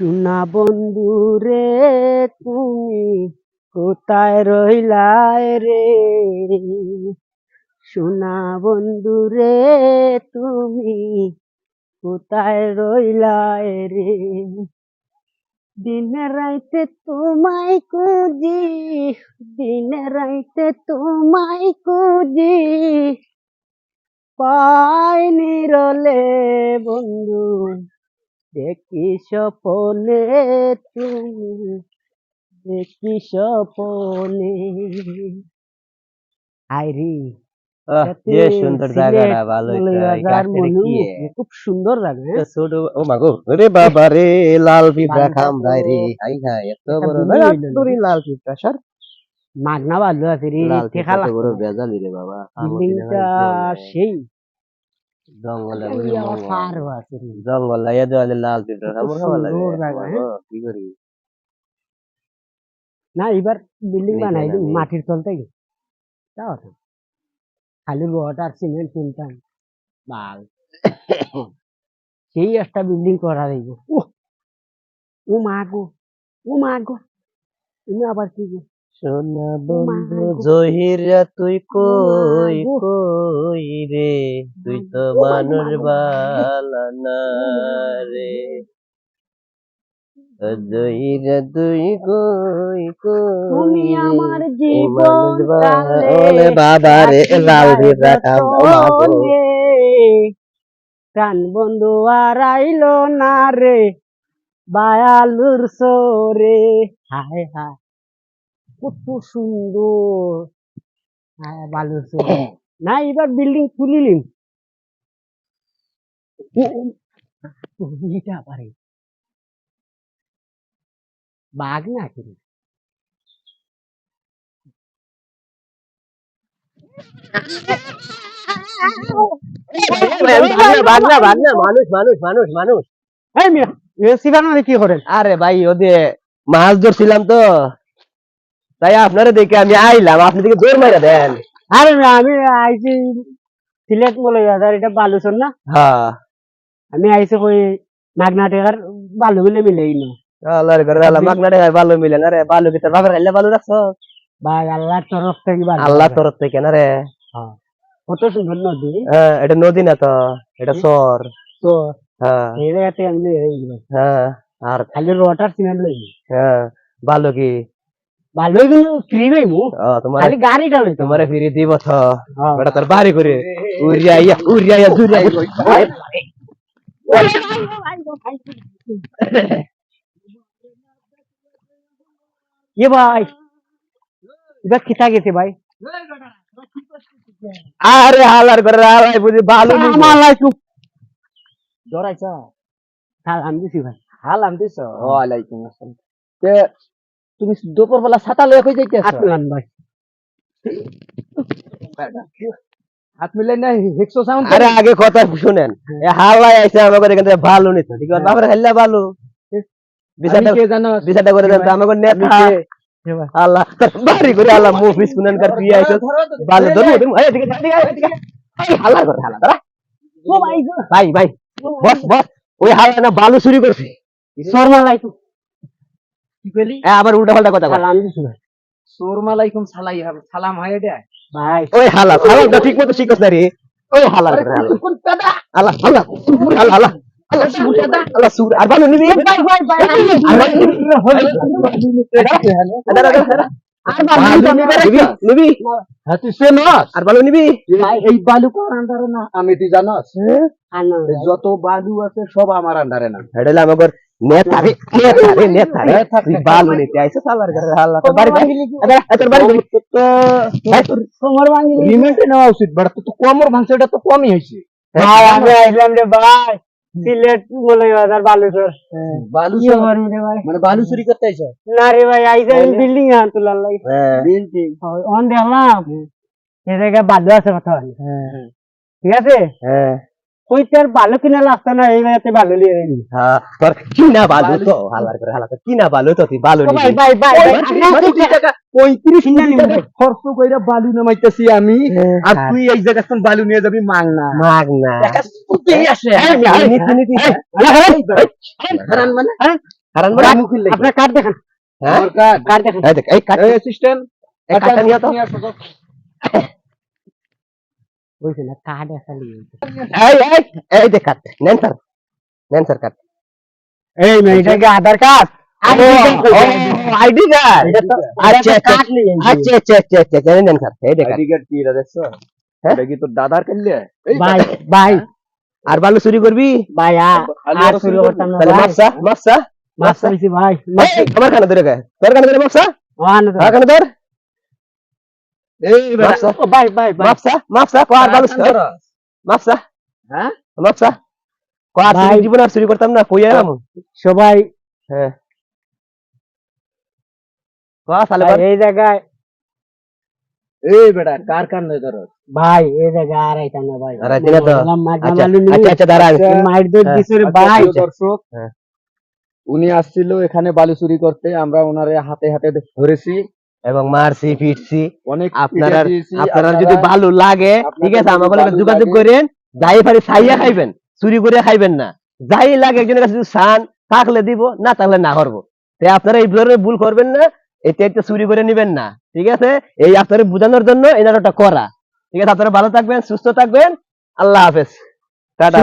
সোনা বন্ধু রে, তুমি কোথায় রইলায় রে? সোনা বন্ধু রে, তুমি কোথায় রইলায় রে? দিনে রাইতে তোমায় খুঁজি, দিনে রাইতে তোমায় খুঁজি। পাই নিরলে বন্ধু দেখি স্বপনে তুমি? দেখি স্বপনে? আইরি সুন্দর জায়গাটা ভালো? খুব সুন্দর হ্যাঁ? ছোট ও মাগো ওরে বাবা রে লাল পিঁপড়া খামড়ায় রে হাই হাই এত বড় বুঝি না, হইল না। তোরই লাল পিঁপড়া সর। মাগনা ভালো আছে রে লাল পিঁপড়া বড় বেজালি রে বাবা সেই। জঙ্গলে জঙ্গল দেওয়ালে লাল কি করি? না এবার বিল্ডিং বানাই মাটির তল থেকে। তাও। খালি আর সিমেন্ট কিনতাম বাল। সেই একটা বিল্ডিং করা যাইব ও মা গো ও মা গো। তুমি আবার কি গো? সোনা বন্ধু। জহিরা তুই কই কই রে? তুই তো মানুষ মা গো। বালা না রে। কই কই রে? আমার জীবন ওলে বাবা রে লাল ভিড়া কাম প্রাণ বন্ধু আর আইলো না রে বায়ালুর সোরে। হায় হায় কত সুন্দর। হায় বালুর সোরে। না এবার বিল্ডিং তুলিলিম এটা পারে বাঘ না কি বাগনা বাগনা মানুষ মানুষ মানুষ মানুষ। এই মিয়া এ সিবানো কি করেন আরে ভাই ওদে মাছ ধরছিলাম তো তাই আপনারা দেখে আমি আইলাম আপনি দিকে জোর মারা দেন। আরে আমি আইছি সিলেট বলে যার এটা বালুচর না? হ্যাঁ। আমি আইছি কই মাগনা টেকার বালু গুলো মিলেই না আল্লাহর ঘরে আল্লাহ মাগনা রে বালু মিলে না রে? বালু কি তোর বাবার আল্লাহ বালু রাখছো? বা আল্লাহর তরফ থেকে বালু আল্লাহ তরফ থেকে না রে? হ্যাঁ। কত সুন্দর নদী। হ্যাঁ এটা নদী না তো এটা চর তো হ্যাঁ। এই জায়গাতে আমি হ্যাঁ। আর খালি রোটার সিমেন্ট লই হ্যাঁ বালু কি? বালু কিন্তু ফ্রি ভাই মু ও, তোমার খালি গাড়িটা লই তোমারে ফিরে দিব তো হ্যাঁ। ওটা তোর বাড়ি করে উড়িয়া ইয়া উড়িয়া ইয়া জুড়িয়া এ ভাই এবার খিতা গেছে ভাই আরে হালার করে হালাই বুঝি বালু নিবো। আমার চুপ জড়াইছ সালাম দিছি ভাই হালাম দিছ ওয়ালাইকুম আসসালাম তে তুমি দুপুর বেলা ছাতা লয়ে কই যাইতেছ? আসলাম ভাই। হাত মিলাই না হেক্সো সাউন্ড আরে আগে কথা শুনেন। এ হালাই আইছে আমাকে এখান থেকে ভালো নিত ঠিক আছে বাবার হেল্লা ভালো। বিচারটা বিচারটা করে দেন আমাকে নেতা। আল্লাহ বাড়ি করে আল্লাহ মুফিস কুনান কার আইছো। ভালো ধরবো তুমি আরে ঠিক আছে ঠিক আছে ঠিক আছে হালা করে হালা দাঁড়া ও ভাই ভাই ভাই বস বস। ওই হালা না বালু চুরি করছে। শর্মা লাইকু কি কইলি? আবার উল্টা পাল্টা কথা সালাম দিছি ভাই সালামালাইকুম সালাই সালাম হয় দে ভাই। ওই হালা হালা ঠিক মতো শিখছ না রে। ওই হালা করে হালা। আল্লাহ আল্লাহ আল্লাহ আল্লাহ আল্লাহ সুর আল্লাহ সুর আর ভালো নিবি? ভাই ভাই ভাই আর ভালো নিবি দাঁড়া, দাঁড়া, দাঁড়া। আর ভালো নিবি, নিবি নিবি হ্যাঁ তুই সে নস আর ভালো নিবি? এই বালু কার আন্ডারে না। আমি তুই জানস আনো এই যত বালু আছে সব আমার আন্ডারে না। এটা আমাদের নেতা রে নেতা রে নেতা রে তুই ভালো নিতে আইছো সালার করে হালা তোর বাড়ি বাড়ি তোর বাড়ি বাড়ি। ভাই, তোর কোমর ভাঙি রিমেন্টে নেওয়া উচিত বাট তো কোমর ভাঙছে এটা তো কমই হয়েছে ভাই আমি আইলাম রে ভাই সিলেট বলে বাজার বালুচর বালু কি করবি রে ভাই মানে বালু চুরি করতে আইছ না রে ভাই আইসা বিল্ডিং আন তোলার লাগি হ্যাঁ বিল্ডিং অন দেখলাম এই জায়গায় বালু আছে কথা বলে। ঠিক আছে হ্যাঁ ওই তোর বালু কিনা লাগতো না এই জায়গাতে বালু নিয়ে রেখি হ্যাঁ তোর কিনা বালু তো হালার করে হালা তোর কিনা বালু তো তুই ভাই নিবি। ভাই ভাই কিনা নিবি। টাকা খরচ কইরা বালু নামাইতেছি আমি আর তুই এই জায়গা বালু নিয়ে যাবি মাগ না আসে। নীতি নীতি হারান মানে? হারান বড় আপনার কার্ড দেখান। হ্যাঁ? কার্ড কার্ড দেখান। এই দেখ এই কাট এই অ্যাসিস্ট্যান্ট এই নিয়ে তো। বলছে না কার্ড আসলে এই এই এই দেখ কাট নেন স্যার নেন স্যার কাট এই মেয়েটা কি আধার কার্ড আইডি কার্ড আচ্ছা আচ্ছা কার্ড নিয়ে আচ্ছা আচ্ছা আচ্ছা আচ্ছা আচ্ছা নেন স্যার এই দেখ আইডি কার্ড কি রে দেখছ হ্যাঁ? এটা কি তোর দাদার কাল্লে এই ভাই ভাই আর বালু চুরি করবি ভাই আ- খালি আর ওরা শুরু চুরি করতাম না তাহলে ভাই মাপসা মাপসা মাফ করেছি ভাই মাফ এই, আমার কানে ধরে গায়ে তোর কানে ধরে মাপসা ওয়ান আমার কানে ধর এই বেটা মাপসা ভাই ভাই ভাই মাপসা মাপসা কো আর হ্যাঁ? মাপসা কো আর চুরি ভাই। জীবন আর চুরি করতাম না কই এলাম সবাই। হ্যাঁ। কো সালে এই জায়গায় এই বেটা কার কান নয় ধরো? ভাই এই আর আইতাম না ভাই। আর আইতে না তো? বললাম, মা আচ্ছা আচ্ছা মাইর দৌড়। দিছে রে ভাই। দর্শক। উনি আসছিল এখানে বালু চুরি করতে আমরা ওনারে হাতে হাতে ধরেছি। এবং মারছি পিটছি অনেক আপনারা আপনারা যদি বালু লাগে ঠিক আছে আমার বালু যোগাযোগ করেন যাই পারি ছাইয়া খাইবেন চুরি করে খাইবেন না। যাই লাগে একজনের কাছে চান থাকলে দিব না থাকলে না করব তাই আপনারা এই ধরনের ভুল করবেন না এটা একটা চুরি করে নিবেন না ঠিক আছে? এই আপনাদের বোঝানোর জন্য এই নাটকটা করা। ঠিক আছে আপনারা ভালো থাকবেন সুস্থ থাকবেন আল্লাহ হাফেজ। টাটা